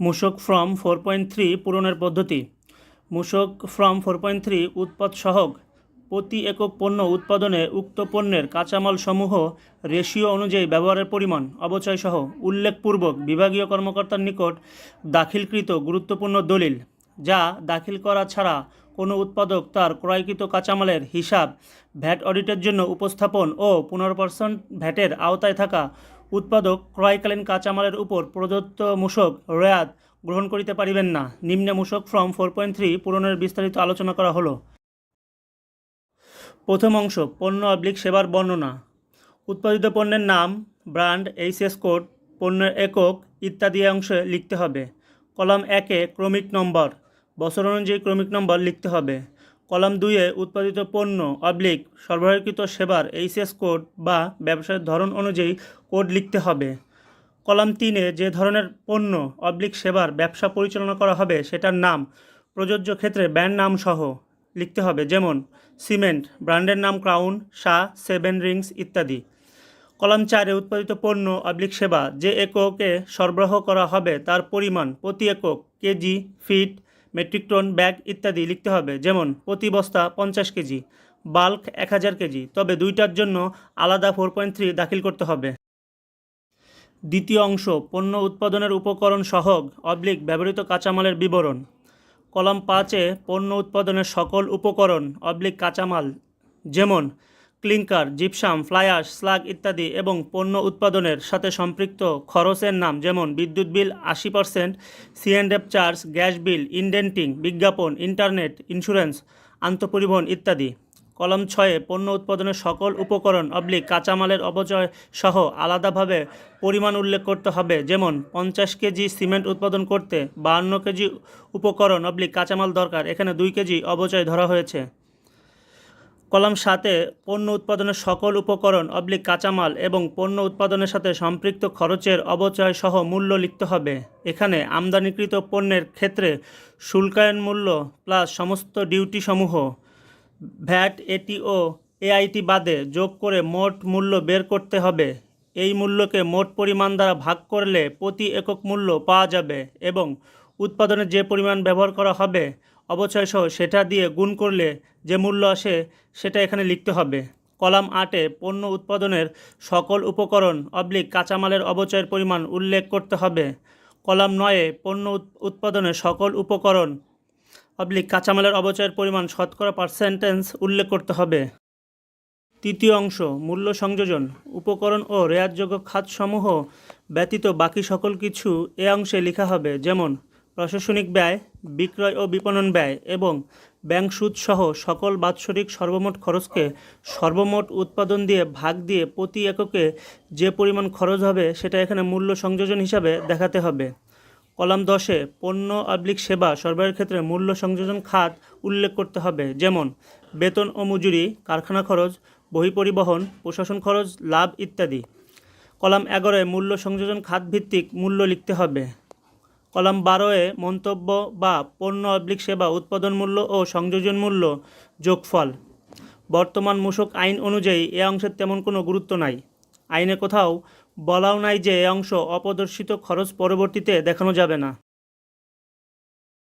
মূসক form four point three পূরণের পদ্ধতি। মূসক ফ্রম ফোর পয়েন্ট থ্রি উৎপাদ সহগ। প্রতি একক পণ্য উৎপাদনে উক্ত পণ্যের কাঁচামাল সমূহ রেশিও অনুযায়ী ব্যবহারের পরিমাণ অবচয় সহ উল্লেখপূর্বক বিভাগীয় কর্মকর্তার নিকট দাখিলকৃত গুরুত্বপূর্ণ দলিল, যা দাখিল করা ছাড়া কোনো উৎপাদক তার ক্রয়কৃত কাঁচামালের হিসাব, ভ্যাট অডিটের জন্য উপস্থাপন ও পনেরো পার্সেন্ট ভ্যাটের আওতায় থাকা উৎপাদক ক্রয়কালীন কাঁচামালের উপর প্রদত্ত মূসক রেয়াত গ্রহণ করিতে পারিবেন না। নিম্নে মূসক ফ্রম ফোর পয়েন্ট থ্রি পূরণের বিস্তারিত আলোচনা করা হলো। প্রথম অংশ, পণ্য অবলিক সেবার বর্ণনা। উৎপাদিত পণ্যের নাম, ব্র্যান্ড, এইচএস কোড, পণ্যের একক ইত্যাদি অংশে লিখতে হবে। কলাম একে ক্রমিক নম্বর, বছর অনুযায়ী ক্রমিক নম্বর লিখতে হবে। কলাম দুইয়ে উৎপাদিত পণ্য অবলিক সরবরাহকৃত সেবার এইচএস কোড বা ব্যবসায়ের ধরন অনুযায়ী কোড লিখতে হবে। কলাম তিনে যে ধরনের পণ্য অবলিক সেবার ব্যবসা পরিচালনা করা হবে সেটার নাম, প্রযোজ্য ক্ষেত্রে ব্র্যান্ড নাম সহ লিখতে হবে, যেমন সিমেন্ট, ব্র্যান্ডের নাম ক্রাউন শাহ সেভেন রিংস ইত্যাদি। কলাম চারে উৎপাদিত পণ্য অবলিক সেবা, যে এককে সরবরাহ করা হবে তার পরিমাণ প্রতি একক KG, feet metric ton bag ইত্যাদি লিখতে হবে। যেমন, প্রতি বস্তা পঞ্চাশ কেজি, বাল্ক এক হাজার কেজি, তবে দুইটার জন্য আলাদা ফোর পয়েন্ট থ্রি দাখিল করতে হবে। দ্বিতীয় অংশ, পণ্য উৎপাদনের উপকরণ সহগ, অবলিক ব্যবহৃত কাঁচামালের বিবরণ। কলাম পাঁচে পণ্য উৎপাদনের সকল উপকরণ, অবলিক কাঁচামাল। যেমন ক্লিংকার জিপসাম ফ্লায়াস স্লাগ ইত্যাদি এবং পণ্য উৎপাদনের সাথে সম্পৃক্ত খরচের নাম যেমন বিদ্যুৎ বিল আশি percent CNF charge, gas bill, indenting, বিজ্ঞাপন, ইন্টারনেট, ইন্স্যুরেন্স, আন্তঃপরিবহন ইত্যাদি। কলম ছয়ে পণ্য উৎপাদনের সকল উপকরণ অবলিক কাঁচামালের অপচয় সহ আলাদাভাবে পরিমাণ উল্লেখ করতে হবে, যেমন পঞ্চাশ কেজি সিমেন্ট উৎপাদন করতে বাহান্ন কেজি উপকরণ অবলিক কাঁচামাল দরকার, এখানে দুই কেজি অবচয় ধরা হয়েছে। কলাম সাতে পণ্য উৎপাদনের সকল উপকরণ, অবলিক কাঁচামাল এবং পণ্য উৎপাদনের সাথে সম্পৃক্ত খরচের অবচয় সহ মূল্য লিখতে হবে। এখানে আমদানিকৃত পণ্যের ক্ষেত্রে শুল্কায়ন মূল্য প্লাস সমস্ত ডিউটি সমূহ। ভ্যাট এটি ও এআইটি বাদে যোগ করে মোট মূল্য বের করতে হবে। এই মূল্যকে মোট পরিমাণ দ্বারা ভাগ করলে প্রতি একক মূল্য পাওয়া যাবে এবং উৎপাদনে যে পরিমাণ ব্যবহার করা হবে অবচয় সহ সেটা দিয়ে গুণ করলে যে মূল্য আসে, সেটা এখানে লিখতে হবে। কলাম আটে পণ্য উৎপাদনের সকল উপকরণ অবলিক কাঁচামালের অবচয়ের পরিমাণ উল্লেখ করতে হবে। কলাম নয়ে পণ্য উৎপাদনের সকল উপকরণ অবলিক কাঁচামালের অবচয়ের পরিমাণ শতকরা পার্সেন্টেন্স উল্লেখ করতে হবে। তৃতীয় অংশ, মূল্য সংযোজন, উপকরণ ও রেয়াতযোগ্য খাতসমূহ ব্যতীত বাকি সকল কিছু এ অংশে লেখা হবে। যেমন প্রশাসনিক ব্যয়, বিক্রয় ও বিপণন ব্যয় এবং ব্যাংক সুদ সহ সকল বাৎসরিক সর্বমোট খরচকে সর্বমোট উৎপাদন দিয়ে ভাগ দিয়ে প্রতি এককে যে পরিমাণ খরচ হবে সেটা এখানে মূল্য সংযোজন হিসাবে দেখাতে হবে। কলাম দশে পণ্য অবলিক সেবা সরবরাহের ক্ষেত্রে মূল্য সংযোজন খাত উল্লেখ করতে হবে, যেমন বেতন ও মজুরি, কারখানা খরচ, বহি পরিবহন, প্রশাসন খরচ, লাভ ইত্যাদি। কলাম এগারোয় মূল্য সংযোজন খাত ভিত্তিক মূল্য লিখতে হবে। কলাম বারোয়ে মন্তব্য বা পণ্য অবলিক সেবা, উৎপাদন মূল্য ও সংযোজন মূল্য যোগফল। বর্তমান মূসক আইন অনুযায়ী এ অংশের তেমন কোনো গুরুত্ব নাই। আইনে কোথাও বলাও নাই যে এ অংশ অপদর্শিত খরচ পরবর্তীতে দেখানো যাবে না।